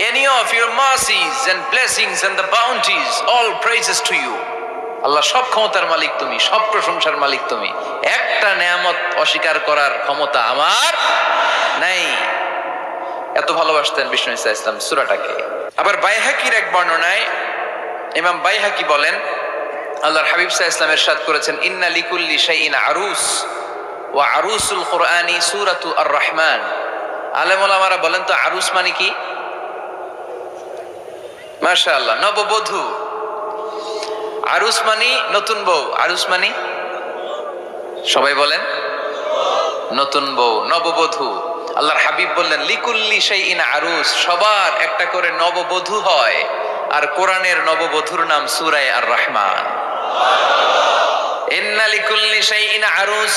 any of your mercies and blessings and the bounties, all praises to you. আল্লাহ সব ক্ষমতার মালিক তুমি সব প্রশংসার মালিক তুমি। একটা নেয়ামত অস্বীকার করার ক্ষমতা আমার নাই। এত ভালোবাসতেন বিষ্ণু ইসা ইসলাম সুরাটাকে। আবার বাইহাকির এক বর্ণনায় ইমাম বাইহাকি বলেন আল্লাহর হাবিব সাহা ইসলাম এরশাদ করেছেন ইন্না লিকুল্লি শাইইন আরুস ওয়া আরুসুল কোরআনি সুরাতু আর রহমান আলেম ওলামারা বলেন তো আরুস মানে কি? আল্লাহ নববধূ। আরুস মানি নতুন বউ। আরুস মানি? সবাই বলেন। নতুন বউ, নববধূ। আল্লাহর হাবিব বললেন, লিকুল্লি সেই ইন আরুস, সবার একটা করে নববধূ হয়। আর কোরআনের নববধূর নাম সূরায়ে আর রহমান ইন্না লিকুল্লি শাইইন আরুস।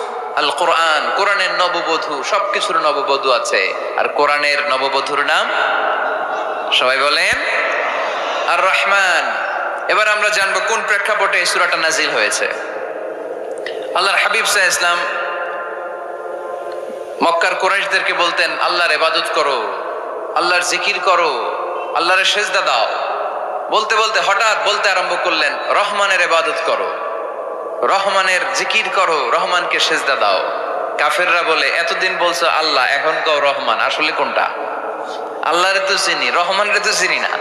আল কোরআন কোরআনের নববধূ, সবকিছুর নববধূ আছে। আর কোরআনের নববধূর নাম? সবাই বলেন? আর রহমান এবার আমরা জানব কোন প্রেক্ষাপটে এই সূরাটা নাজিল হয়েছে। আল্লাহর হাবিব সাহ ইসলাম মক্কার কোরাইশদেরকে বলতেন, আল্লাহর এবাদত করো, আল্লাহর জিকির করো, আল্লাহর সেজদা দাও। বলতে বলতে হঠাৎ বলতে আরম্ভ করলেন, রহমানের এবাদত করো। রহমানের জিকির করো রহমানকে সেজদা দাও কাফেররা বলে এতদিন বলছো আল্লাহ এখন কও রহমান আসলে কোনটা আল্লাহরে তো চিনি রহমানের তো চিনি না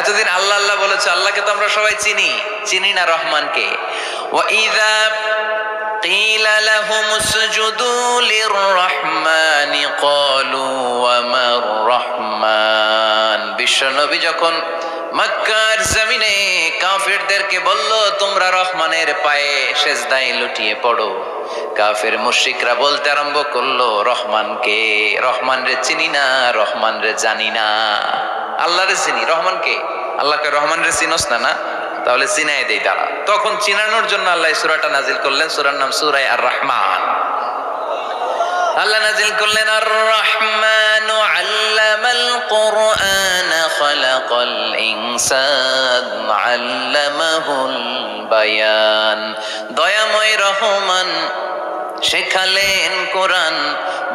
এতদিন আল্লাহ আল্লাহ বলেছে আল্লাহকে তো আমরা সবাই চিনি চিনি না রহমানকে وَإِذَا قِيلَ لَهُمُ اسْجُدُوا لِلرَّحْمَنِ قَالُوا وَمَا الرَّحْمَنُ বিশ্বনবী যখন মক্কার জমিনে কাফেরদেরকে বলল, তোমরা রহমানের পায়ে সেজদায় লুটিয়ে পড়ো। কাফের মুশরিকরা বলতে আরম্ভ করল, রহমানকে রহমান রে চিনি না রহমান রে জানি না। আল্লাহ রে চিনি, রহমানকে? আল্লাহকে রহমান রে চিনস না না? তাহলে চিনাই দেই তারা। তখন চিনানোর জন্য আল্লাহ সূরাটা নাজিল করলেন, সুরার নাম সূরায়ে আর রহমান আল্লাহ নাজিল করলেন আর রহমান ইনসান আল্লামাহুল বায়ান। দয়াময় রহমান, শেখালেন কোরআন,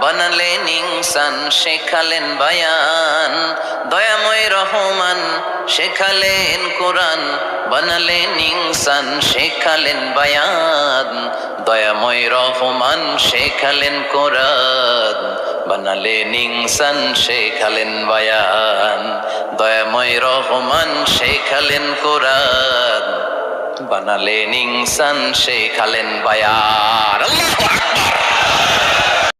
বানালেন ইনসান, শেখালেন বায়ান। দয়াময় রহমান, শেখালেন কোরআন, বানালেন ইনসান, শেখালেন বায়ান। দয়াময় রহমান, শেখালেন কোরআন। বানালেন ইনসান শেখালেন বায়ান। দয়াময় রহমান শেখালেন কোরআন। বানালেন ইনসান শেখালেন বায়ান। আল্লাহু আকবার।